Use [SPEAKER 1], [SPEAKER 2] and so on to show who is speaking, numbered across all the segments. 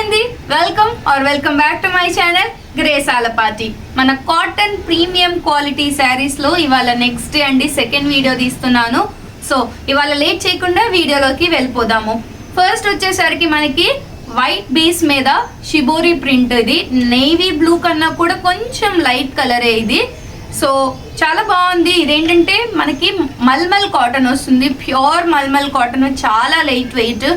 [SPEAKER 1] అండి welcome or welcome back to my channel Grace మన cotton premium quality శారీస్లో ఇవాళ నెక్స్ట్ డే అండి సెకండ్ వీడియో తీస్తున్నాను. సో ఇవాళ లేట్ చేయకుండా వీడియోలోకి వెళ్ళిపోదాము. ఫస్ట్ వచ్చేసరికి మనకి వైట్ బేస్ మీద షిబోరి ప్రింట్ ఇది. నేవీ బ్లూ కన్నా కూడా కొంచెం లైట్ కలరే ఇది. సో చాలా బాగుంది. ఇదేంటంటే మనకి మల్మల్ కాటన్ వస్తుంది. ప్యూర్ మల్మల్ కాటన్ చాలా లైట్ వెయిట్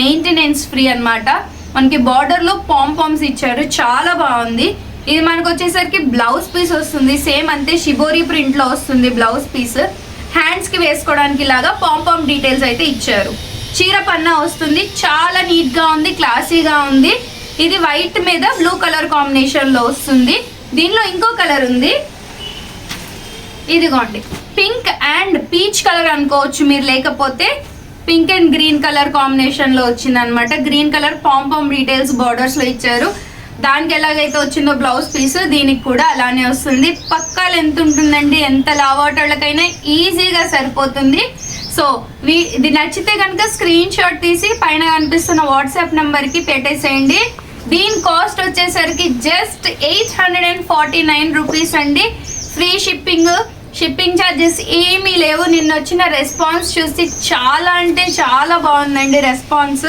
[SPEAKER 1] మెయింటెనెన్స్ ఫ్రీ అన్నమాట. మనకి బార్డర్లో లో పాంపామ్స్ ఇచ్చారు. చాలా బాగుంది. ఇది మనకు వచ్చేసరికి బ్లౌజ్ పీస్ వస్తుంది. సేమ్ అంతే షిబోరీ ప్రింట్లో వస్తుంది బ్లౌజ్ పీస్ హ్యాండ్స్కి వేసుకోవడానికి లాగా పాంపామ్ డీటెయిల్స్ అయితే ఇచ్చారు. చీర పన్నా వస్తుంది. చాలా నీట్గా ఉంది క్లాసీగా ఉంది. ఇది వైట్ మీద బ్లూ కలర్ కాంబినేషన్లో వస్తుంది. దీనిలో ఇంకో కలర్ ఉంది. ఇదిగోండి. పింక్ అండ్ పీచ్ కలర్ అనుకోవచ్చు మీరు లేకపోతే పింక్ అండ్ గ్రీన్ కలర్ కాంబినేషన్లో వచ్చింది అనమాట గ్రీన్ కలర్ పాంపామ్ డీటెయిల్స్ బార్డర్స్లో ఇచ్చారు. దానికి ఎలాగైతే వచ్చిందో బ్లౌజ్ పీస్ దీనికి కూడా అలానే వస్తుంది. పక్కాలు ఎంత ఉంటుందండి. ఎంత లావాటోళ్ళకైనా ఈజీగా సరిపోతుంది. సో వీ ఇది నచ్చితే కనుక స్క్రీన్ షాట్ తీసి పైన కనిపిస్తున్న వాట్సాప్ నెంబర్కి పెట్టేసేయండి. దీని కాస్ట్ వచ్చేసరికి just eight hundred and forty nine rupees అండి. ఫ్రీ షిప్పింగ్ షిప్పింగ్ ఛార్జెస్ ఏమీ లేవు. నిన్న వచ్చిన రెస్పాన్స్ చూసి చాలా అంటే చాలా బాగుందండి రెస్పాన్స్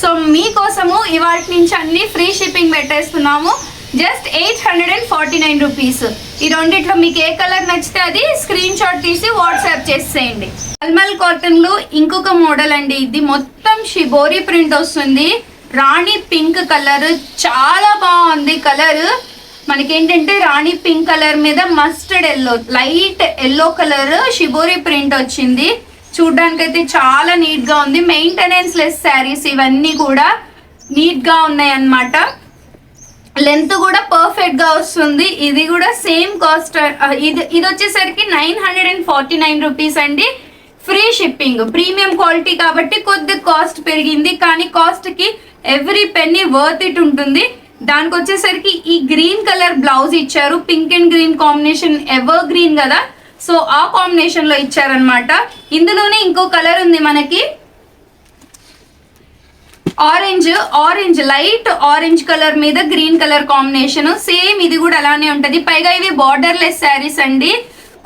[SPEAKER 1] సో మీకోసము ఇవాటి నుంచి అన్ని free shipping పెట్టేస్తున్నాము. Just eight hundred and forty nine rupees ఈ రెండిట్లో మీకు ఏ కలర్ నచ్చితే అది స్క్రీన్ షాట్ తీసి వాట్సాప్ చేసేయండి. నల్మల్ కాటన్లు ఇంకొక మోడల్ అండి. ఇది మొత్తం షిబోరీ ప్రింట్ వస్తుంది. రాణి పింక్ కలర్ చాలా బాగుంది కలర్ మనకేంటంటే రాణి పింక్ కలర్ మీద mustard yellow light yellow colour shibori print వచ్చింది. చూడ్డానికి అయితే చాలా నీట్గా ఉంది. మెయింటెనెన్స్ లెస్ శారీస్ ఇవన్నీ కూడా నీట్గా ఉన్నాయి అన్నమాట లెంత్ కూడా పర్ఫెక్ట్గా వస్తుంది. ఇది కూడా సేమ్ కాస్ట్ ఇది ఇది వచ్చేసరికి nine hundred and forty nine rupees అండి. ఫ్రీ షిప్పింగ్ ప్రీమియం క్వాలిటీ కాబట్టి కొద్ది కాస్ట్ పెరిగింది. కానీ కాస్ట్కి ఎవ్రీ పెన్నీ వర్త్ ఇట్ ఉంటుంది. దానికి వచ్చేసరికి ఈ గ్రీన్ కలర్ బ్లౌజ్ ఇచ్చారు. Pink and green combination evergreen కదా. సో ఆ కాంబినేషన్లో ఇచ్చారనమాట ఇందులోనే ఇంకో కలర్ ఉంది మనకి. Orange orange light orange colour మీద గ్రీన్ కలర్ కాంబినేషన్ సేమ్ ఇది కూడా అలానే ఉంటుంది. పైగా ఇవి బార్డర్లెస్ శారీస్ అండి.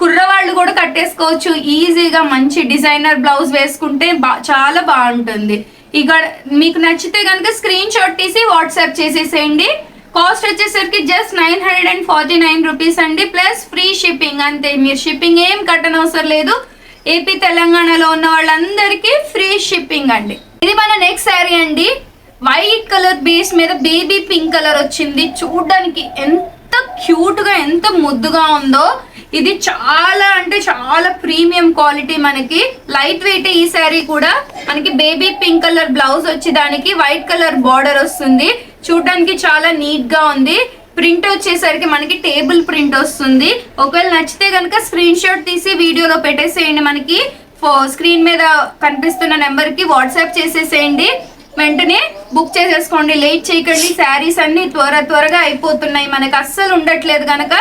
[SPEAKER 1] కుర్రవాళ్ళు కూడా కట్టేసుకోవచ్చు. ఈజీగా మంచి డిజైనర్ బ్లౌజ్ వేసుకుంటే చాలా బాగుంటుంది. ఇక్కడ మీకు నచ్చితే కనుక స్క్రీన్ షాట్ తీసి వాట్సాప్ చేసేసేయండి. కాస్ట్ వచ్చేసరికి just nine hundred and forty nine rupees అండి. ప్లస్ ఫ్రీ షిప్పింగ్ అంతే. మీరు షిప్పింగ్ ఏం కట్టనవసరం లేదు. ఏపీ తెలంగాణలో ఉన్న వాళ్ళందరికీ ఫ్రీ షిప్పింగ్ అండి. ఇది మన నెక్స్ట్ శారీ అండి. వైట్ కలర్ బేస్ మీద బేబీ పింక్ కలర్ వచ్చింది. చూడడానికి ఎంత క్యూట్గా ఎంత ముద్దుగా ఉందో. ఇది చాలా అంటే చాలా ప్రీమియం క్వాలిటీ మనకి. లైట్ వెయిట్ ఈ శారీ కూడా. మనకి బేబీ పింక్ కలర్ బ్లౌజ్ వచ్చి దానికి వైట్ కలర్ బార్డర్ వస్తుంది. చూడడానికి చాలా నీట్గా ఉంది. ప్రింట్ వచ్చేసరికి మనకి టేబుల్ ప్రింట్ వస్తుంది. ఒకవేళ నచ్చితే కనుక స్క్రీన్ షాట్ తీసి వీడియోలో పెట్టేసేయండి మనకి. స్క్రీన్ మీద కనిపిస్తున్న నెంబర్కి వాట్సాప్ చేసేసేయండి. వెంటనే బుక్ చేసేసుకోండి. లేట్ చేయకండి. శారీస్ అన్ని త్వర త్వరగా అయిపోతున్నాయి. మనకి అస్సలు ఉండట్లేదు కనుక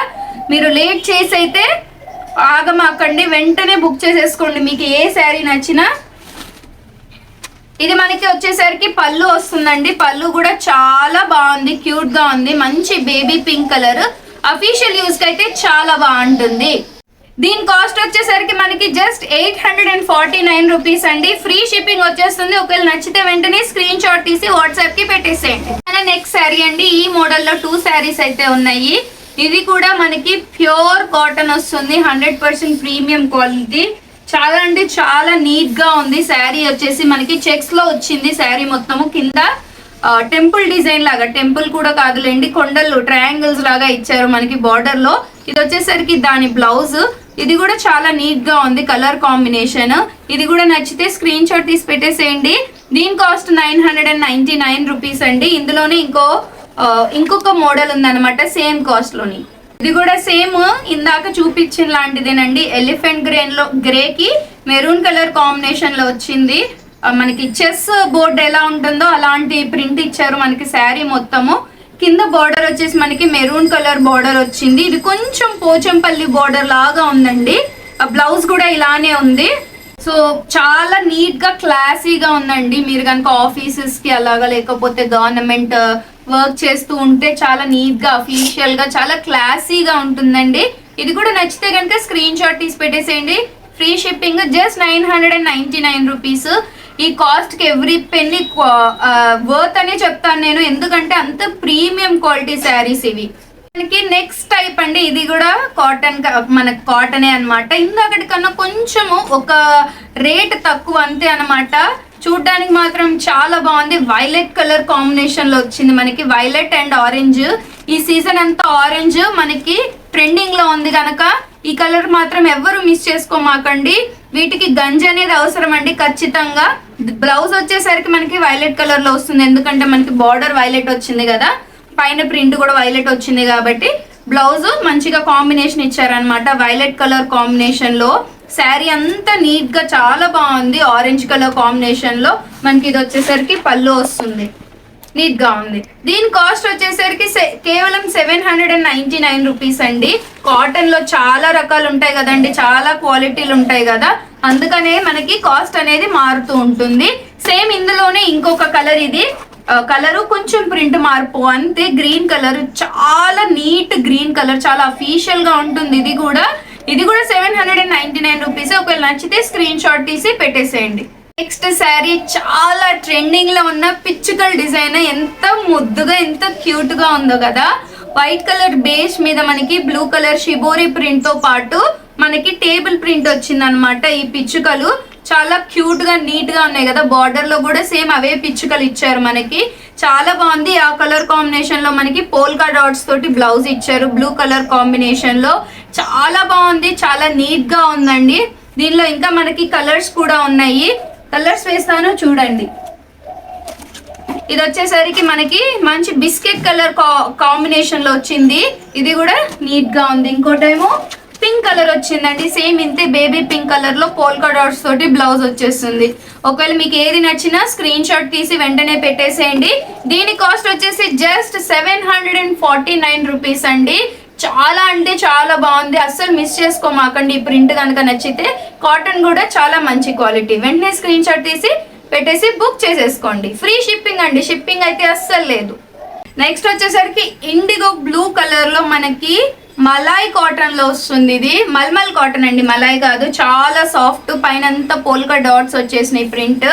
[SPEAKER 1] మీరు లేట్ చేసి అయితే ఆగమాకండి వెంటనే బుక్ చేసేసుకోండి. మీకు ఏ శారీ నచ్చినా. ఇది మనకి వచ్చేసరికి పళ్ళు వస్తుందండి. పళ్ళు కూడా చాలా బాగుంది క్యూట్గా ఉంది. మంచి బేబీ పింక్ కలర్. అఫీషియల్ యూస్కి అయితే చాలా బాగుంటుంది. దీని కాస్ట్ వచ్చేసరికి మనకి just eight hundred and forty nine rupees అండి. ఫ్రీ షిప్పింగ్ వచ్చేస్తుంది. ఒకవేళ నచ్చితే వెంటనే స్క్రీన్ షాట్ తీసి వాట్సాప్కి పెట్టేసేయండి నెక్స్ట్ శారీ అండి. ఈ మోడల్లో టూ శారీస్ అయితే ఉన్నాయి. ఇది కూడా మనకి ప్యూర్ కాటన్ వస్తుంది హండ్రెడ్ పర్సెంట్ ప్రీమియం క్వాలిటీ. చాలా అంటే చాలా నీట్గా ఉంది శారీ వచ్చేసి. మనకి చెక్స్లో వచ్చింది శారీ మొత్తము. కింద టెంపుల్ డిజైన్ లాగా టెంపుల్ కూడా కాదులేండి కొండలు ట్రయాంగిల్స్ లాగా ఇచ్చారు మనకి బార్డర్లో ఇది వచ్చేసరికి దాని బ్లౌజ్. ఇది కూడా చాలా నీట్గా ఉంది కలర్ కాంబినేషన్. ఇది కూడా నచ్చితే స్క్రీన్ షాట్ తీసి పెట్టేసేయండి. దీని cost nine hundred and ninety nine rupees అండి. ఇందులోనే ఇంకో ఇంకొక మోడల్ ఉందన్నమాట సేమ్ కాస్ట్లోని ఇది కూడా సేమ్ ఇందాక చూపించిన లాంటిదేనండి. ఎలిఫెంట్ గ్రేన్లో గ్రేకి మెరూన్ కలర్ కాంబినేషన్లో వచ్చింది. మనకి చెస్ బోర్డ్ ఎలా ఉంటుందో అలాంటి ప్రింట్ ఇచ్చారు మనకి శారీ మొత్తము. కింద బార్డర్ వచ్చేసి మనకి మెరూన్ కలర్ బార్డర్ వచ్చింది. ఇది కొంచెం పోచంపల్లి బార్డర్ లాగా ఉందండి. ఆ బ్లౌజ్ కూడా ఇలానే ఉంది. సో చాలా నీట్గా క్లాసీగా ఉందండి. మీరు కనుక ఆఫీసెస్కి అలాగా లేకపోతే గవర్నమెంట్ వర్క్ చేస్తూ ఉంటే చాలా నీట్గా అఫీషియల్గా చాలా క్లాసీగా ఉంటుందండి. ఇది కూడా నచ్చితే కనుక స్క్రీన్ షాట్ తీసి పెట్టేసేయండి. Free shipping just nine hundred and ninety nine rupees. ఈ కాస్ట్కి ఎవ్రీ పెన్ని వర్త్ అనే చెప్తాను నేను. ఎందుకంటే అంత ప్రీమియం క్వాలిటీ శారీస్ ఇవి. మనకి నెక్స్ట్ టైప్ అండి. ఇది కూడా కాటన్ మన కాటనే అన్నమాట. ఇందాకటి కన్నా కొంచెము ఒక రేట్ తక్కువ అంతే అనమాట చూడడానికి మాత్రం చాలా బాగుంది. వైలెట్ కలర్ కాంబినేషన్లో వచ్చింది మనకి. వైలెట్ అండ్ ఆరెంజ్ ఈ సీజన్ అంతా ఆరెంజ్ మనకి ట్రెండింగ్లో ఉంది కనుక ఈ కలర్ మాత్రం ఎవ్వరు మిస్ చేసుకోమాకండి. వీటికి గంజి అనేది అవసరం అండి ఖచ్చితంగా. బ్లౌజ్ వచ్చేసరికి మనకి వైలెట్ కలర్లో వస్తుంది. ఎందుకంటే మనకి బార్డర్ వైలెట్ వచ్చింది కదా. పైన ప్రింట్ కూడా వైలెట్ వచ్చింది కాబట్టి. బ్లౌజ్ మంచిగా కాంబినేషన్ ఇచ్చారనమాట వైలెట్ కలర్ కాంబినేషన్లో. శారీ అంతా నీట్గా చాలా బాగుంది. ఆరెంజ్ కలర్ కాంబినేషన్లో మనకి ఇది వచ్చేసరికి పళ్ళు వస్తుంది. నీట్గా ఉంది. దీని కాస్ట్ వచ్చేసరికి సె- కేవలం seven hundred and ninety nine rupees అండి. కాటన్లో చాలా రకాలు ఉంటాయి కదండి. చాలా క్వాలిటీలు ఉంటాయి కదా. అందుకనే మనకి కాస్ట్ అనేది మారుతూ ఉంటుంది. సేమ్ ఇందులోనే ఇంకొక కలర్ ఇది. కలరు కొంచెం ప్రింట్ మార్పు. అంతే గ్రీన్ కలర్ చాలా నీట్ గ్రీన్ కలర్ చాలా అఫీషియల్గా ఉంటుంది ఇది కూడా. ఇది కూడా seven hundred and ninety nine rupees. ఒకవేళ నచ్చితే స్క్రీన్ షాట్ తీసి పెట్టేసేయండి. నెక్స్ట్ శారీ చాలా ట్రెండింగ్లో ఉన్న పిచ్చుకల్ డిజైన్. ఎంత ముద్దుగా ఎంత క్యూట్గా ఉందో కదా. వైట్ కలర్ బేస్ మీద మనకి బ్లూ కలర్ షిబోరి ప్రింట్తో పాటు మనకి టేబుల్ ప్రింట్ వచ్చింది అనమాట ఈ పిచ్చుకలు. చాలా క్యూట్గా నీట్గా ఉన్నాయి కదా. బార్డర్లో కూడా సేమ్ అవే పిచ్చుకలు ఇచ్చారు మనకి. చాలా బాగుంది. ఆ కలర్ కాంబినేషన్లో మనకి పోల్కా డాట్స్ తోటి బ్లౌజ్ ఇచ్చారు. బ్లూ కలర్ కాంబినేషన్లో. చాలా బాగుంది. చాలా నీట్గా ఉందండి. దీనిలో ఇంకా మనకి కలర్స్ కూడా ఉన్నాయి. కలర్స్ వేస్తాను చూడండి. ఇది వచ్చేసరికి మనకి మంచి బిస్కెట్ కలర్ కాంబినేషన్లో వచ్చింది. ఇది కూడా నీట్గా ఉంది. ఇంకోటేమో పింక్ కలర్ వచ్చిందండి. సేమ్ ఇంతే బేబీ పింక్ కలర్లో పోల్కా డాట్స్ తోటి బ్లౌజ్ వచ్చేస్తుంది. ఒకవేళ మీకు ఏది నచ్చినా స్క్రీన్ షాట్ తీసి వెంటనే పెట్టేసేయండి. దీని కాస్ట్ వచ్చేసి just seven hundred and forty nine rupees అండి. చాలా అంటే చాలా బాగుంది. అస్సలు మిస్ చేసుకోమాకండి ఈ ప్రింట్ కనుక నచ్చితే. కాటన్ కూడా చాలా మంచి క్వాలిటీ. వెంటనే స్క్రీన్ షాట్ తీసి పెట్టేసి బుక్ చేసేసుకోండి. ఫ్రీ షిప్పింగ్ అండి. షిప్పింగ్ అయితే అస్సలు లేదు. నెక్స్ట్ వచ్చేసరికి ఇండిగో బ్లూ కలర్లో మనకి మలాయ్ కాటన్లో వస్తుంది ఇది. మల్మల్ కాటన్ అండి మలాయ్ కాదు. చాలా సాఫ్ట్ పైన అంతా పోల్కా డాట్స్ వచ్చేసినాయి ప్రింట్.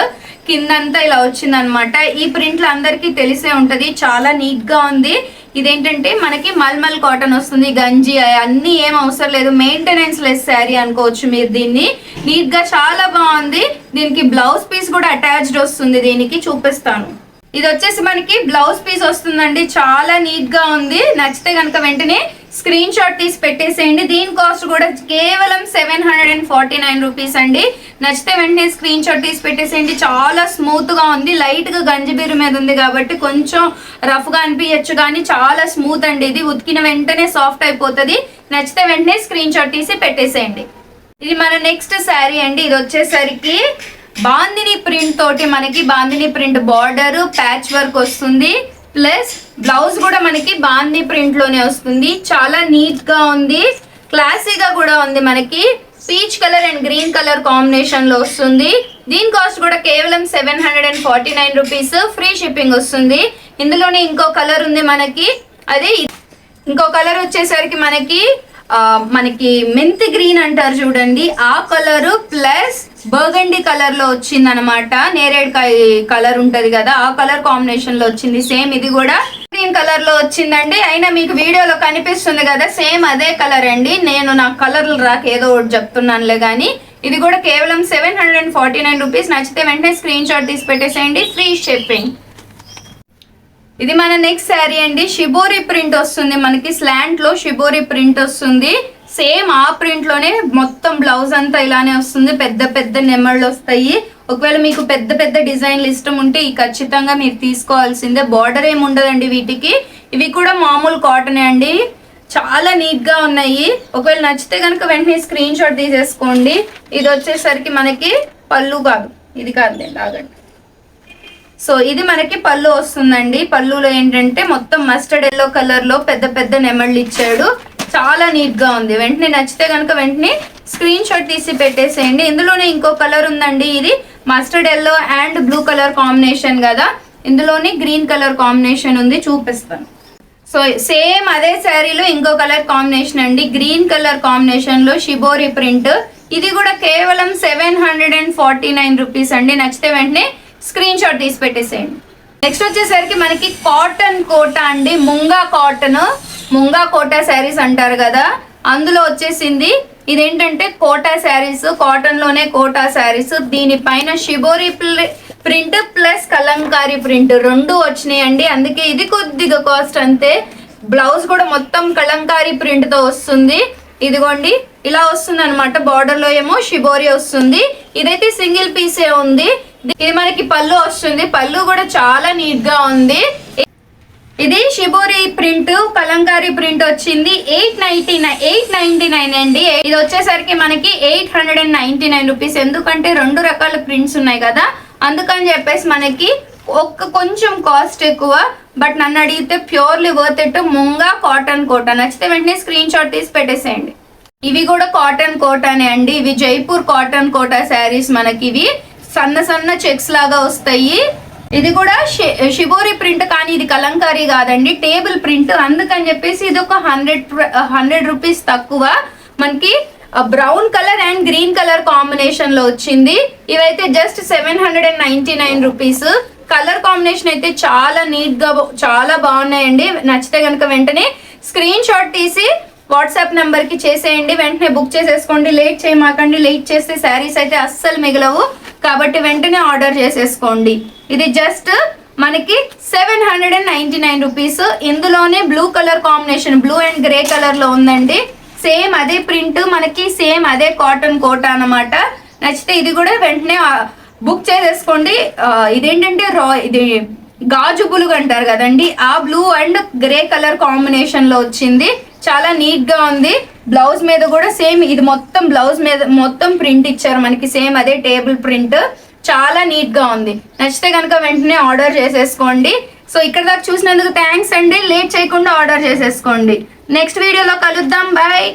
[SPEAKER 1] కిందంతా ఇలా వచ్చింది అనమాట ఈ ప్రింట్లు అందరికీ తెలిసే ఉంటుంది. చాలా నీట్గా ఉంది. ఇదేంటంటే మనకి మల్మల్ కాటన్ వస్తుంది గంజి అన్ని ఏం అవసరం లేదు. మెయింటెనెన్స్ లెస్ శారీ అనుకోవచ్చు మీరు దీన్ని. నీట్గా చాలా బాగుంది. దీనికి బ్లౌజ్ పీస్ కూడా అటాచ్డ్ వస్తుంది దీనికి చూపిస్తాను. ఇది వచ్చేసి మనకి బ్లౌజ్ పీస్ వస్తుందండి. చాలా నీట్గా ఉంది. నచ్చితే కనుక వెంటనే స్క్రీన్ షాట్ తీసి పెట్టేసేయండి. దీని కాస్ట్ కూడా కేవలం seven hundred and forty nine rupees అండి. నచ్చితే వెంటనే స్క్రీన్ షాట్ తీసి పెట్టేసేయండి. చాలా స్మూత్గా ఉంది. లైట్గా గంజిబీరు మీద ఉంది కాబట్టి కొంచెం రఫ్గా అనిపించచ్చు కానీ చాలా స్మూత్ అండి ఇది. ఉతికిన వెంటనే సాఫ్ట్ అయిపోతుంది. నచ్చితే వెంటనే స్క్రీన్ షాట్ తీసి పెట్టేసేయండి. ఇది మన నెక్స్ట్ శారీ అండి. ఇది వచ్చేసరికి బాందిని ప్రింట్ తోటి మనకి bandhani print border patch work వస్తుంది. ప్లస్ బ్లౌజ్ కూడా మనకి బాందీ ప్రింట్లోనే వస్తుంది. చాలా నీట్గా ఉంది. క్లాసీగా కూడా ఉంది మనకి. Peach colour and green colour కాంబినేషన్లో వస్తుంది. దీని కాస్ట్ కూడా కేవలం seven hundred and forty nine rupees free shipping వస్తుంది. ఇందులోనే ఇంకో కలర్ ఉంది మనకి. అదే ఇంకో కలర్ వచ్చేసరికి మనకి మనకి మెంతి గ్రీన్ అంటారు చూడండి. ఆ కలర్ ప్లస్ బర్గండి కలర్లో వచ్చింది అనమాట నేరేడుకాయ కలర్ ఉంటది కదా ఆ కలర్ కాంబినేషన్లో వచ్చింది. సేమ్ ఇది కూడా గ్రీన్ కలర్లో వచ్చిందండి. అయినా మీకు వీడియోలో కనిపిస్తుంది కదా సేమ్ అదే కలర్ అండి. నేను నా కలర్లు రాక ఏదో ఒకటి చెప్తున్నానులే కానీ ఇది కూడా కేవలం seven hundred and forty nine rupees నచ్చితే వెంటనే స్క్రీన్ షాట్ తీసి పెట్టేసేయండి. ఫ్రీ షిప్పింగ్ ఇది మన నెక్స్ట్ శారీ అండి. షిబోరి ప్రింట్ వస్తుంది మనకి. స్లాంట్లో షిబోరి ప్రింట్ వస్తుంది. సేమ్ ఆ ప్రింట్లోనే మొత్తం బ్లౌజ్ అంతా ఇలానే వస్తుంది. పెద్ద పెద్ద నెమళ్ళు వస్తాయి. ఒకవేళ మీకు పెద్ద పెద్ద డిజైన్లు ఇష్టం ఉంటే ఈ ఖచ్చితంగా మీరు తీసుకోవాల్సిందే. బార్డర్ ఏమి ఉండదండి వీటికి. ఇవి కూడా మామూలు కాటనే అండి. చాలా నీట్గా ఉన్నాయి. ఒకవేళ నచ్చితే కనుక వెంటనే స్క్రీన్ షాట్ తీసేసుకోండి. ఇది వచ్చేసరికి మనకి పళ్ళు కాదు. ఇది కాదు ఆగండి సో ఇది మనకి పళ్ళు వస్తుందండి. పళ్ళులో ఏంటంటే మొత్తం మస్టర్డ్ ఎల్లో కలర్లో పెద్ద పెద్ద నెమళ్ళు ఇచ్చాడు. చాలా నీట్గా ఉంది. వెంటనే నచ్చితే కనుక వెంటనే స్క్రీన్ షాట్ తీసి పెట్టేసేయండి. ఇందులోనే ఇంకో కలర్ ఉందండి. ఇది mustard yellow and blue colour combination కదా. ఇందులోనే గ్రీన్ కలర్ కాంబినేషన్ ఉంది. చూపిస్తాను. సో సేమ్ అదే శారీలో ఇంకో కలర్ కాంబినేషన్ అండి. గ్రీన్ కలర్ కాంబినేషన్లో షిబోరి ప్రింట్ ఇది కూడా కేవలం seven hundred and forty nine rupees అండి. నచ్చితే వెంటనే స్క్రీన్ షాట్ తీసి పెట్టేసేయండి. నెక్స్ట్ వచ్చేసరికి మనకి కాటన్ కోట అండి. ముంగా కాటన్ ముంగా కోటా శారీస్ అంటారు కదా. అందులో వచ్చేసింది ఇదేంటంటే కోటా శారీస్ కాటన్లోనే కోటా శారీస్. దీనిపైన shibori print plus Kalamkari print రెండు వచ్చినాయండి. అందుకే ఇది కొద్దిగా కాస్ట్ అంతే. బ్లౌజ్ కూడా మొత్తం కలంకారీ ప్రింట్తో వస్తుంది. ఇదిగోండి ఇలా వస్తుంది అనమాట బార్డర్లో ఏమో షిబోరి వస్తుంది. ఇదైతే సింగిల్ పీసే ఉంది. ఇది మనకి పళ్ళు వస్తుంది. పళ్ళు కూడా చాలా నీట్గా ఉంది. ఇది షిబోరి ప్రింట్ కలంకారీ ప్రింట్ వచ్చింది. Eight ninety nine eight ninety nine అండి. ఇది వచ్చేసరికి మనకి eight hundred and ninety nine rupees. ఎందుకంటే రెండు రకాల ప్రింట్స్ ఉన్నాయి కదా. అందుకని చెప్పేసి మనకి ఒక్క కొంచెం కాస్ట్ ఎక్కువ. బట్ నన్ను అడిగితే purely worth it. Munga cotton Kota. నచ్చితే వెంటనే స్క్రీన్ షాట్ తీసి పెట్టేసేయండి. ఇవి కూడా కాటన్ కోటానే అండి. ఇవి జైపూర్ కాటన్ కోటా శారీస్ మనకి ఇవి. సన్న సన్న చెక్స్ లాగా వస్తాయి. ఇది కూడా షి- షిబోరి ప్రింట్ కానీ ఇది కలంకారీ కాదండి. Table print. అందుకని చెప్పేసి ఇది ఒక హండ్రెడ్ హండ్రెడ్ రూపీస్ తక్కువ. మనకి brown colour and green colour కాంబినేషన్లో వచ్చింది. ఇవైతే just seven hundred and ninety nine rupees. Colour combination అయితే చాలా నీట్గా చాలా బాగున్నాయండి. నచ్చితే కనుక వెంటనే స్క్రీన్ షాట్ తీసి వాట్సాప్ నెంబర్కి చేసేయండి. వెంటనే బుక్ చేసేసుకోండి. లేట్ చేయమాకండి. లేట్ చేస్తే శారీస్ అయితే అస్సలు మిగలవు. కాబట్టి వెంటనే ఆర్డర్ చేసేసుకోండి. ఇది జస్ట్ మనకి seven hundred and ninety nine rupees ఇందులోనే blue colour combination blue and grey కలర్లో ఉందండి. సేమ్ అదే ప్రింట్ మనకి సేమ్ అదే కాటన్ కోట అన్నమాట. నచ్చితే ఇది కూడా వెంటనే బుక్ చేసేసుకోండి. ఇదేంటంటే రా ఇది గాజు బులుగు అంటారు కదండి. ఆ బ్లూ అండ్ గ్రే కలర్ కాంబినేషన్లో వచ్చింది. చాలా నీట్గా ఉంది. బ్లౌజ్ మీద కూడా సేమ్ ఇది మొత్తం బ్లౌజ్ మీద మొత్తం ప్రింట్ ఇచ్చారు మనకి. సేమ్ అదే టేబుల్ ప్రింట్. చాలా నీట్గా ఉంది. నచ్చితే కనుక వెంటనే ఆర్డర్ చేసేసుకోండి. సో ఇక్కడ దాకా చూసినందుకు థ్యాంక్స్ అండి. లేట్ చేయకుండా ఆర్డర్ చేసేసుకోండి. నెక్స్ట్ వీడియోలో కలుద్దాం. బాయ్.